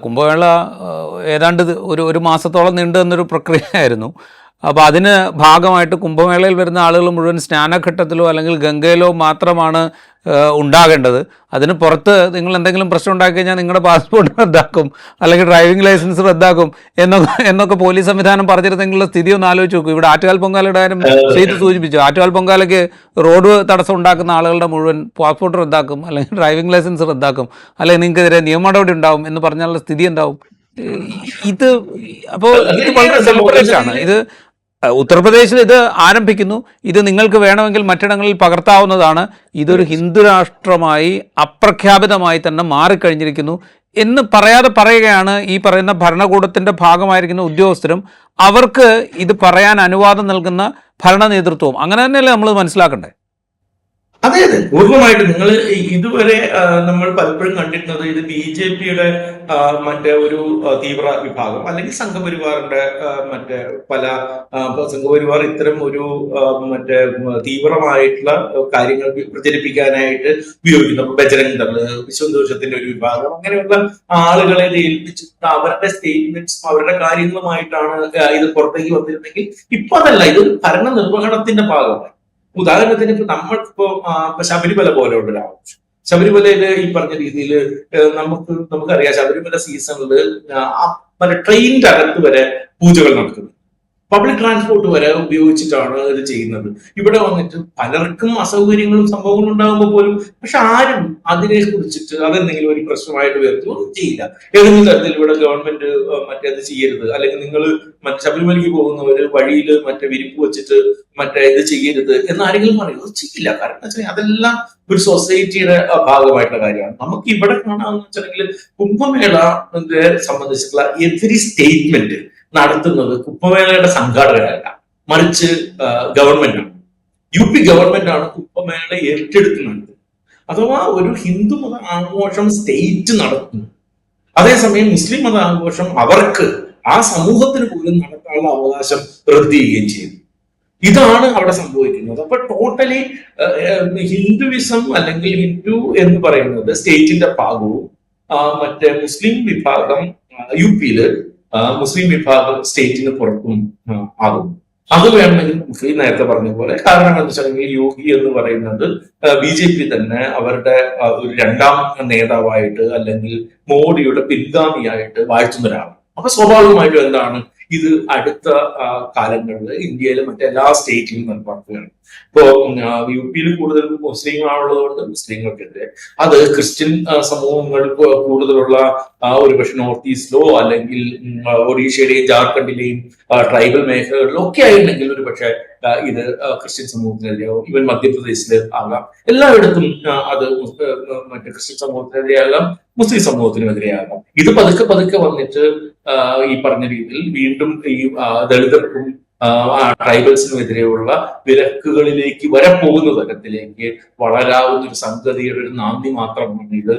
കുംഭമേള ഏതാണ്ട് ഒരു ഒരു മാസത്തോളം നീണ്ടു നിന്നൊരു പ്രക്രിയയായിരുന്നു. അപ്പോൾ അതിന് ഭാഗമായിട്ട് കുംഭമേളയിൽ വരുന്ന ആളുകൾ മുഴുവൻ സ്നാനഘട്ടത്തിലോ അല്ലെങ്കിൽ ഗംഗയിലോ മാത്രമാണ് ഉണ്ടാകേണ്ടത്. അതിന് പുറത്ത് നിങ്ങൾ എന്തെങ്കിലും പ്രശ്നം ഉണ്ടാക്കി കഴിഞ്ഞാൽ നിങ്ങളുടെ പാസ്പോർട്ട് റദ്ദാക്കും അല്ലെങ്കിൽ ഡ്രൈവിംഗ് ലൈസൻസ് റദ്ദാക്കും എന്നൊക്കെ എന്നൊക്കെ പോലീസ് സംവിധാനം പറഞ്ഞിരുന്നെങ്കിലുള്ള സ്ഥിതി ഒന്ന് ആലോചിച്ച് നോക്കൂ. ഇവിടെ ആറ്റുകാൽ പൊങ്കാലയുടെ കാര്യം ചെയ്ത് സൂചിപ്പിച്ചു. ആറ്റുകാൽ പൊങ്കാലയ്ക്ക് റോഡ് തടസ്സം ഉണ്ടാക്കുന്ന ആളുകളുടെ മുഴുവൻ പാസ്പോർട്ട് റദ്ദാക്കും അല്ലെങ്കിൽ ഡ്രൈവിംഗ് ലൈസൻസ് റദ്ദാക്കും അല്ലെങ്കിൽ നിങ്ങൾക്കെതിരെ നിയമ നടപടി ഉണ്ടാവും എന്ന് പറഞ്ഞാലുള്ള സ്ഥിതി എന്താവും? ഇത് അപ്പോൾ ഇത് വളരെ സെപ്പറേറ്റ് ആണ്. ഇത് ഉത്തർപ്രദേശിൽ ഇത് ആരംഭിക്കുന്നു. ഇത് നിങ്ങൾക്ക് വേണമെങ്കിൽ മറ്റിടങ്ങളിൽ പകർത്താവുന്നതാണ്. ഇതൊരു ഹിന്ദുരാഷ്ട്രമായി അപ്രഖ്യാപിതമായി തന്നെ മാറിക്കഴിഞ്ഞിരിക്കുന്നു. എന്ന് പറയാതെ പറയുകയാണ് ഈ പറയുന്ന ഭരണകൂടത്തിന്റെ ഭാഗമായിരിക്കുന്ന ഉദ്യോഗസ്ഥരും. അവർക്ക് ഇത് പറയാൻ അനുവാദം നൽകുന്ന ഭരണ നേതൃത്വവും. അങ്ങനെ തന്നെയല്ലേ നമ്മൾ മനസ്സിലാക്കണ്ടേ? അതെ അതെ. പൂർണമായിട്ട് നിങ്ങൾ ഇതുവരെ നമ്മൾ പലപ്പോഴും കണ്ടിരുന്നത് ഇത് ബി ജെ പിയുടെ മറ്റേ ഒരു തീവ്ര വിഭാഗം അല്ലെങ്കിൽ സംഘപരിവാറിന്റെ മറ്റേ പല സംഘപരിവാർ ഇത്തരം ഒരു മറ്റേ തീവ്രമായിട്ടുള്ള കാര്യങ്ങൾ പ്രചരിപ്പിക്കാനായിട്ട് ഉപയോഗിക്കുന്നു. ബജരംഗ് ദൾ വിശ്വന്തോഷത്തിന്റെ ഒരു വിഭാഗം അങ്ങനെയുള്ള ആളുകളെ ഏൽപ്പിച്ച് അവരുടെ സ്റ്റേറ്റ്മെന്റ്സും അവരുടെ കാര്യങ്ങളുമായിട്ടാണ് ഇത് പുറത്തേക്ക് വന്നിരുന്നെങ്കിൽ ഇപ്പൊ അതല്ല ഇത് ഭരണ നിർവഹണത്തിന്റെ ഭാഗമായി ഉദാഹരണത്തിന് ഇപ്പൊ ഇപ്പൊ ശബരിമല പോലെയുള്ള ഒരു ശബരിമലയിൽ ഈ പറഞ്ഞ രീതിയിൽ നമുക്ക് നമുക്കറിയാം ശബരിമല സീസണിൽ മറ്റേ ട്രെയിനിന്റെ അകത്ത് വരെ പൂജകൾ നടക്കുന്നു. പബ്ലിക് ട്രാൻസ്പോർട്ട് വരെ ഉപയോഗിച്ചിട്ടാണ് ഇത് ചെയ്യുന്നത്. ഇവിടെ വന്നിട്ട് പലർക്കും അസൗകര്യങ്ങളും സംഭവങ്ങളും ഉണ്ടാകുമ്പോൾ പോലും പക്ഷെ ആരും അതിനെ കുറിച്ചിട്ട് അതെന്തെങ്കിലും ഒരു പ്രശ്നമായിട്ട് വരുത്തി ഒന്നും ചെയ്യില്ല. ഏതെങ്കിലും തരത്തിൽ ഇവിടെ ഗവൺമെന്റ് മറ്റേ അത് ചെയ്യരുത്. അല്ലെങ്കിൽ നിങ്ങൾ മറ്റേ ശബരിമലയ്ക്ക് പോകുന്നവര് വഴിയിൽ മറ്റേ വിരിപ്പ് വെച്ചിട്ട് മറ്റേ ഇത് ചെയ്യരുത് എന്ന് ആരെങ്കിലും പറയും. അത് ചെയ്യില്ല. കാരണം വെച്ചാൽ അതെല്ലാം ഒരു സൊസൈറ്റിയുടെ ഭാഗമായിട്ടുള്ള കാര്യമാണ്. നമുക്ക് ഇവിടെ കാണാമെന്ന് വെച്ചിട്ടുണ്ടെങ്കിൽ കുംഭമേള സംബന്ധിച്ചിട്ടുള്ള എവരി സ്റ്റേറ്റ്മെന്റ് നടത്തുന്നത് കുപ്പമേളയുടെ സംഘാടകരല്ല. മറിച്ച് ഗവൺമെന്റ് ആണ് യു പി ഗവൺമെന്റ് ആണ് കുപ്പമേള ഏറ്റെടുക്കുന്നത്. അഥവാ ഒരു ഹിന്ദു മത ആഘോഷം സ്റ്റേറ്റ് നടത്തുന്നു. അതേസമയം മുസ്ലിം മത ആഘോഷം അവർക്ക് ആ സമൂഹത്തിന് പോലും നടത്താനുള്ള അവകാശം റദ്ദ് ചെയ്യുകയും ചെയ്തു. ഇതാണ് അവിടെ സംഭവിക്കുന്നത്. അപ്പൊ ടോട്ടലി ഹിന്ദുവിസം അല്ലെങ്കിൽ ഹിന്ദു എന്ന് പറയുന്നത് സ്റ്റേറ്റിന്റെ ഭാഗവും മറ്റേ മുസ്ലിം വിഭാഗം യു പിയിൽ മുസ്ലിം വിഭാഗം സ്റ്റേറ്റിന് പുറത്തും ആകുന്നു ആകും. അത് വേണമെങ്കിൽ ഈ നേരത്തെ പറഞ്ഞ പോലെ കാരണം എന്താ വെച്ചിട്ടുണ്ടെങ്കിൽ യോഗി എന്ന് പറയുന്നത് ബി ജെ പി തന്നെ അവരുടെ ഒരു രണ്ടാം നേതാവായിട്ട് അല്ലെങ്കിൽ മോഡിയുടെ പിൻഗാമിയായിട്ട് വാഴ്ത്തുന്ന ഒരാളാണ് അപ്പൊ സ്വാഭാവികമായിട്ടും എന്താണ്? ഇത് അടുത്ത കാലങ്ങളിൽ ഇന്ത്യയിലെ മറ്റെല്ലാ സ്റ്റേറ്റിലും നടപ്പാക്കുകയാണ്. ഇപ്പോ യു പിയിൽ കൂടുതൽ മുസ്ലിങ്ങളാണുള്ളതുകൊണ്ട് മുസ്ലിങ്ങൾക്കെതിരെ അത് ക്രിസ്ത്യൻ സമൂഹങ്ങൾ കൂടുതലുള്ള ആ, ഒരു പക്ഷെ നോർത്ത് ഈസ്റ്റിലോ അല്ലെങ്കിൽ ഒഡീഷയിലെയും ജാർഖണ്ഡിലെയും ട്രൈബൽ മേഖലകളിലോ ഒക്കെ ആയിരുന്നെങ്കിൽ ഒരു പക്ഷേ ഇത് ക്രിസ്ത്യൻ സമൂഹത്തിനെതിരെയോ ഈവൻ മധ്യപ്രദേശിൽ ആകാം. എല്ലായിടത്തും അത് മറ്റു ക്രിസ്ത്യൻ സമൂഹത്തിനെതിരെയാകാം മുസ്ലിം സമൂഹത്തിനുമെതിരെയാകാം. ഇത് പതുക്കെ പതുക്കെ വന്നിട്ട് ഈ പറഞ്ഞ രീതിയിൽ വീണ്ടും ഈ ദളിതർക്കും ട്രൈബൽസിനുമെതിരെയുള്ള വിലക്കുകളിലേക്ക് വരെ പോകുന്ന തരത്തിലേക്ക് വളരാവുന്ന ഒരു സംഗതിയുടെ ഒരു നാന്ദി മാത്രമാണ് ഇത്.